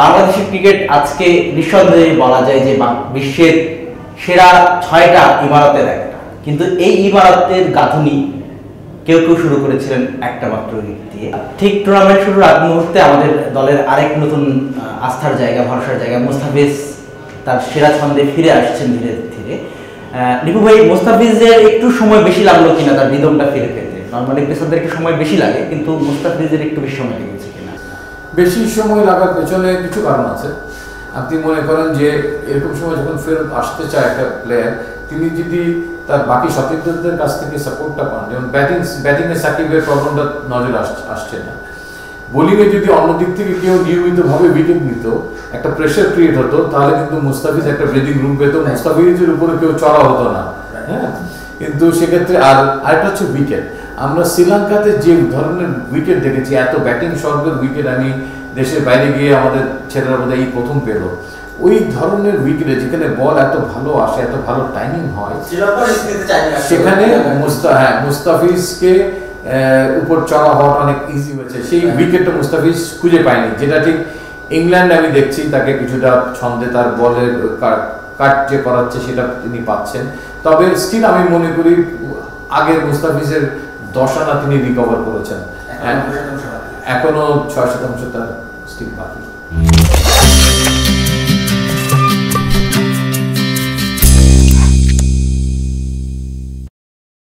বাংলাদেশের ক্রিকেট আজকে নিঃসন্দেহে বলা যায় যে বিশ্বের সেরা ছয়টা ইমারতের একটা। কিন্তু এই ইমারতের গাঁথনি কেউ কেউ শুরু করেছিলেন একটা মাত্র উইকেট। দিয়ে ঠিক টুর্নামেন্ট শুরুর আগ মুহূর্তে আমাদের দলের আরেক নতুন আস্থার জায়গা, ভরসার জায়গা মুস্তাফিজ তার সেরা ছন্দে ফিরে আসছেন ধীরে ধীরে। রিপু ভাই, মুস্তাফিজের একটু সময় বেশি লাগল কিনা? তার রিদমটা ফিরে পেতে। নর্মালি পেসারদের একটু সময় বেশি লাগে, কিন্তু মুস্তাফিজের একটু বেশি সময় লেগেছে বেশি সময় লাগার পেছনে কিছু কারণ আছে। আপনি মনে করেন যে এরকম সময় যখন ফেরত আসতে চায় একটা প্লেয়ার তিনি যদি তার বাকি সতীর্থদের কাছ থেকে সাপোর্টটা পান, যেমন ব্যাটিং ব্যাটিংয়ে সাকিবের প্রবলেমটা নজরে আসছে না। বোলিংয়ে যদি অন্য দিক থেকে কেউ নিয়মিতভাবে উইকেট নিত, একটা প্রেশার ক্রিয়েট হতো, তাহলে কিন্তু মুস্তাফিজ একটা ব্রিদিং রুম পেত, মুস্তাফিজের উপরে কেউ চড়া হতো না। হ্যাঁ? কিন্তু সেক্ষেত্রে আর, আরেকটা হচ্ছে উইকেট আমরা শ্রীলঙ্কাতে যে ধরনের উইকেট দেখেছি এত ব্যাটিং স্বর্গের উইকেট আমি দেশের বাইরে গিয়ে আমাদের ছেলেরা বোধহয় এই প্রথম পেল। ওই ধরনের উইকেটে যেখানে বল এত ভালো আসে এত ভালো টাইমিং হয় সেখানে হ্যাঁ মুস্তাফিজকে উপর চড়া হওয়াটা অনেক ইজি হয়েছে। সেই উইকেটটা মুস্তাফিজ খুঁজে পায়নি। যেটা ঠিক ইংল্যান্ড আমি দেখছি তাকে কিছুটা ছন্দে তার বলের কাট- কাট যে করাচ্ছে সেটা তিনি পাচ্ছেন। তবে স্টিল আমি মনে করি আগের মুস্তাফিজের দশ আনা তিনি রিকভার করেছেন। এখনও ছয় শতাংশ তার স্টিল বাকি।